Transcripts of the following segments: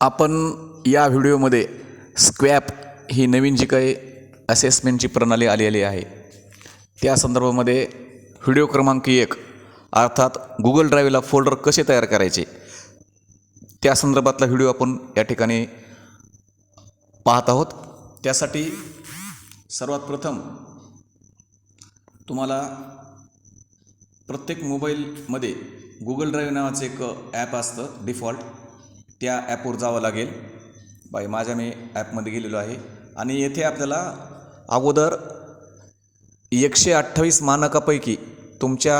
आपण या व्हिडिओमध्ये स्क्वॅप ही नवीन जी काही असेसमेंटची प्रणाली आलेली आहे त्या संदर्भामध्ये व्हिडिओ क्रमांक एक अर्थात गुगल ड्राईव्हला फोल्डर कसे तयार करायचे त्या संदर्भातला व्हिडिओ आपण या ठिकाणी पाहत आहोत. त्यासाठी सर्वात प्रथम तुम्हाला प्रत्येक मोबाईलमध्ये गुगल ड्राईव्ह नावाचं एक ॲप असतं डिफॉल्ट त्या ॲपवर जावं लागेल. बाय माझ्या मी ॲपमध्ये गेलेलो आहे. आणि येथे आपल्याला अगोदर एकशे अठ्ठावीस मानकापैकी तुमच्या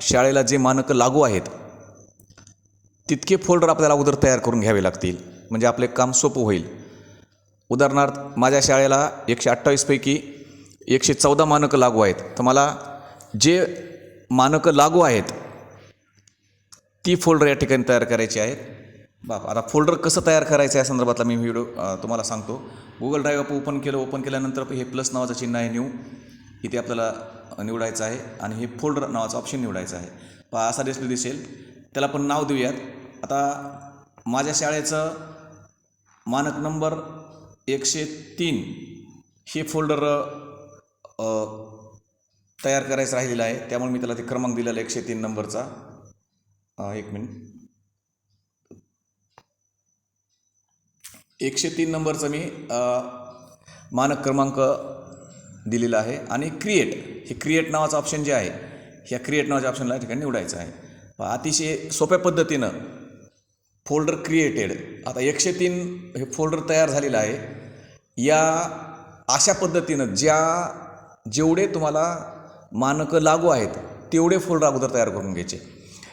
शाळेला जे मानकं लागू आहेत तितके फोल्डर आपल्याला अगोदर तयार करून घ्यावे लागतील. म्हणजे आपले काम सोपं होईल. उदाहरणार्थ माझ्या शाळेला एकशे अठ्ठावीसपैकी एकशे चौदा मानकं लागू आहेत. तर मला जे मानकं लागू आहेत ती फोल्डर या ठिकाणी तयार करायची आहेत. बाप आता फोल्डर कसं तयार करायचं या संदर्भातला मी व्हिडिओ तुम्हाला सांगतो. गुगल ड्राईव्ह आपण ओपन केलं ओपन केल्यानंतर हे प्लस नावाचं चिन्ह आहे न्यू इथे आपल्याला निवडायचं आहे आणि हे फोल्डर नावाचं ऑप्शन निवडायचं आहे. पहा असा डिस्प्ले दिसेल. त्याला आपण नाव देऊयात. आता माझ्या शाळेचं मानक नंबर एकशे तीन. हे फोल्डर तयार करायचं राहिलेलं आहे. त्यामुळे मी त्याला ते क्रमांक दिलेला एकशे तीन नंबरचा. एक मिनिट एकशे तीन नंबरचं मी मानक क्रमांक दिलेला आहे. आणि क्रिएट हे क्रिएट नावाचं ऑप्शन जे आहे ह्या क्रिएट नावाच्या ऑप्शनला ठिकाणी निवडायचं आहे. अतिशय सोप्या पद्धतीनं फोल्डर क्रिएटेड आता एकशे तीन हे फोल्डर तयार झालेलं आहे. या अशा पद्धतीनं ज्या जेवढे तुम्हाला मानकं लागू आहेत तेवढे फोल्डर अगोदर तयार करून घ्यायचे.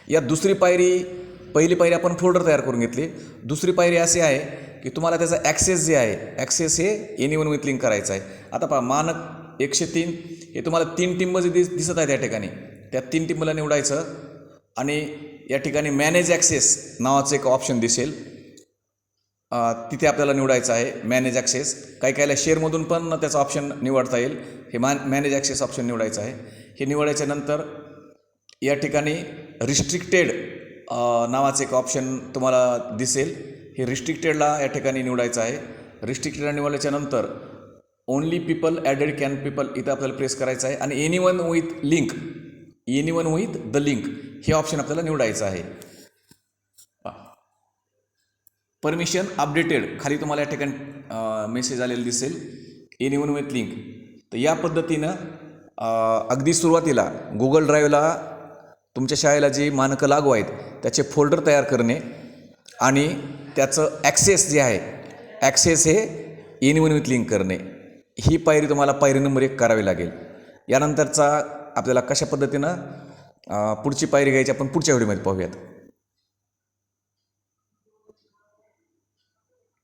या दुसरी पायरी पहिली पायरी आपण फोल्डर तयार करून घेतली. दुसरी पायरी अशी आहे की तुम्हाला त्याचा ॲक्सेस जे आहे ॲक्सेस हे एनी वन विथ लिंक करायचं आहे. आता पहा मानक एकशे तीन हे तुम्हाला तीन टीममध्ये दिस दिसत आहे त्या ठिकाणी त्या तीन टीमला निवडायचं आणि या ठिकाणी मॅनेज ॲक्सेस नावाचं एक ऑप्शन दिसेल. तिथे आपल्याला निवडायचं आहे मॅनेज ॲक्सेस काही काहीला शेअरमधून पण त्याचा ऑप्शन निवडता येईल. हे मॅन मॅनेज ॲक्सेस ऑप्शन निवडायचं आहे. हे निवडायच्या नंतर या ठिकाणी रिस्ट्रिक्टेड नावाचं एक ऑप्शन तुम्हाला दिसेल. हे रिस्ट्रिक्टेडला या ठिकाणी निवडायचं आहे. रिस्ट्रिक्टेडला निवडल्याच्या नंतर only people added can people इथं आपल्याला प्रेस करायचं आहे. आणि anyone with link anyone with the link हे ऑप्शन आपल्याला निवडायचं आहे. परमिशन अपडेटेड खाली तुम्हाला या ठिकाणी मेसेज आलेला दिसेल. एनी वन विथ लिंक तर या पद्धतीनं अगदी सुरुवातीला गुगल ड्राईव्हला तुमच्या शाळेला जी मानकं लागू आहेत त्याचे फोल्डर तयार करणे आणि त्याचं ॲक्सेस जे आहे ॲक्सेस हे एनी लिंक करणे. ही पायरी तुम्हाला पायरी नंबर एक करावी लागेल. यानंतरचा आपल्याला कशा पद्धतीनं पुढची पायरी घ्यायची आपण पुढच्या व्हिडिओमध्ये पाहूयात.